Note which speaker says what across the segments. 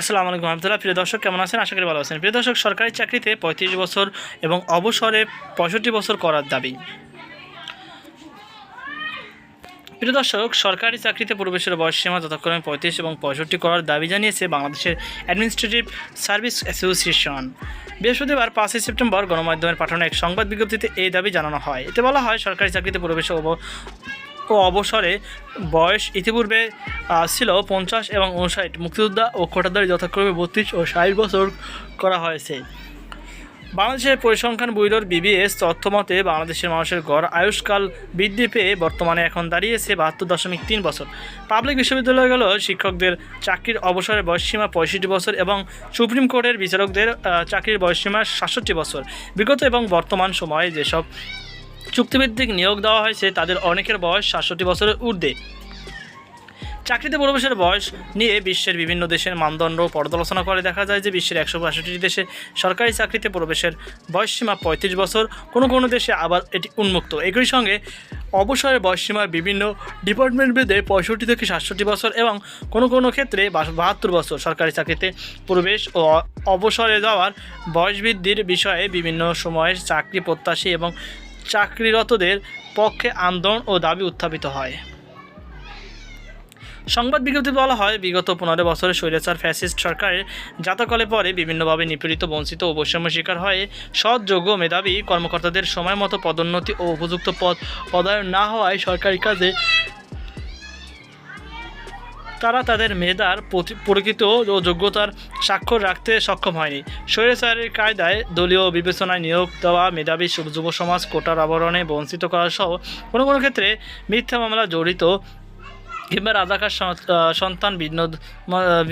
Speaker 1: আসসালামু আলাইকুম আহমতুল্লাহ প্রিয় দর্শক, কেমন আছেন? আশা করি ভালো আছেন। প্রিয় দর্শক, সরকারি চাকরিতে পঁয়ত্রিশ বছর এবং অবসরে পঁয়ষট্টি বছর করার দাবি। প্রিয় দর্শক, সরকারি চাকরিতে প্রবেশের বয়সসীমা যথাক্রমে পঁয়ত্রিশ এবং পঁয়ষট্টি করার দাবি জানিয়েছে বাংলাদেশের অ্যাডমিনিস্ট্রেটিভ সার্ভিস অ্যাসোসিয়েশন। বৃহস্পতিবার পাঁচই সেপ্টেম্বর গণমাধ্যমের পাঠানো এক সংবাদ বিজ্ঞপ্তিতে এই দাবি জানানো হয়। এতে বলা হয়, সরকারি চাকরিতে প্রবেশে ও অবসরে বয়স ইতিপূর্বে ছিল পঞ্চাশ এবং উনষাট মুক্তিযোদ্ধা ও কোটাদারি যথাক্রমে বত্রিশ ও ষাট বছর করা হয়েছে। বাংলাদেশের পরিসংখ্যান ব্যুরোর বিবিএস তথ্য মতে, বাংলাদেশের মানুষের গড় আয়ুষ্কাল বৃদ্ধি পেয়ে বর্তমানে এখন দাঁড়িয়েছে বাহাত্তর দশমিক তিন বছর। পাবলিক বিশ্ববিদ্যালয়গুলো শিক্ষকদের চাকরির অবসরের বয়সসীমা পঁয়ষট্টি বছর এবং সুপ্রিম কোর্টের বিচারকদের চাকরির বয়সসীমা সাতষট্টি বছর। বিগত এবং বর্তমান সময়ে যেসব চুক্তিভিত্তিক নিয়োগ দেওয়া হয়েছে তাদের অনেকের বয়স সাতষট্টি বছরের ঊর্ধ্বে। চাকরিতে প্রবেশের বয়স নিয়ে বিশ্বের বিভিন্ন দেশের মানদণ্ড পর্যালোচনা করে দেখা যায় যে বিশ্বের একশো বাষট্টি দেশে সরকারি চাকরিতে প্রবেশের বয়সসীমা পঁয়ত্রিশ বছর। কোনো কোনো দেশে আবার এটি উন্মুক্ত। একই সঙ্গে অবসরের বয়সসীমা বিভিন্ন ডিপার্টমেন্ট ভেদে পঁয়ষট্টি থেকে সাতষট্টি বছর এবং কোনো কোনো ক্ষেত্রে বাহাত্তর বছর সরকারি চাকরিতে প্রবেশ ও অবসরে যাওয়ার বয়স বৃদ্ধির বিষয়ে বিভিন্ন সময়ের চাকরি প্রত্যাশী এবং চাকরিরতদের পক্ষে আন্দোলন ও দাবি উত্থাপিত হয়। সংবাদ বিজ্ঞপ্তি বলা হয়, বিগত পনেরো বছরে স্বৈরাচার ফ্যাসিস্ট সরকারের জাতকলে পরে বিভিন্নভাবে নিপীড়িত, বঞ্চিত ও বৈষম্য শিকার হয়ে সৎযোগ্য মেধাবী কর্মকর্তাদের সময় মতো পদোন্নতি ও উপযুক্ত পদ পদায়ন না হওয়ায় সরকারি কাজে তারা তাদের মেধার প্রকৃত ও যোগ্যতার স্বাক্ষর রাখতে সক্ষম হয়নি। স্বৈরাচারের কায়দায় দলীয় বিবেচনায় নিয়োগ দেওয়া মেধাবী যুব- সমাজ কোটার আবরণে বঞ্চিত করা সহ কোনো কোনো ক্ষেত্রে মিথ্যা মামলা জড়িত কিংবা রাজাকার সন্তান ভিন্ন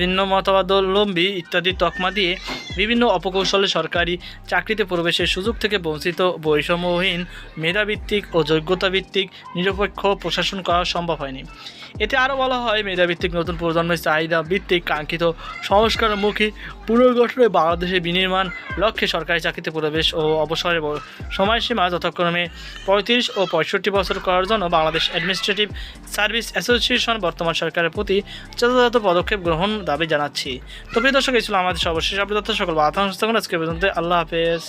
Speaker 1: ভিন্ন মতবাদলম্বী ইত্যাদি তকমা দিয়ে বিভিন্ন অপকৌশলে সরকারি চাকরিতে প্রবেশের সুযোগ থেকে বঞ্চিত বৈষম্যহীন মেধাভিত্তিক ও যোগ্যতাভিত্তিক নিরপেক্ষ প্রশাসন করা সম্ভব হয়নি। এতে আরও বলা হয়, মেধাভিত্তিক নতুন প্রজন্মের চাহিদা ভিত্তিক কাঙ্ক্ষিত সংস্কারমুখী পুনর্গঠনে বাংলাদেশে বিনির্মাণ লক্ষ্যে সরকারি চাকরিতে প্রবেশ ও অবসরের সময়সীমা যথাক্রমে পঁয়ত্রিশ ও পঁয়ষট্টি বছর করার জন্য বাংলাদেশ অ্যাডমিনিস্ট্রেটিভ সার্ভিস অ্যাসোসিয়েশন বর্তমান সরকারের প্রতি যথাযথ পদক্ষেপ গ্রহণ দাবি জানাচ্ছি। তো প্রিয় দর্শক, এই ছিল আমাদের সর্বশেষ আপনি সকল সংস্থাগুলো আজকে পর্যন্ত আল্লাহ হাফেজ।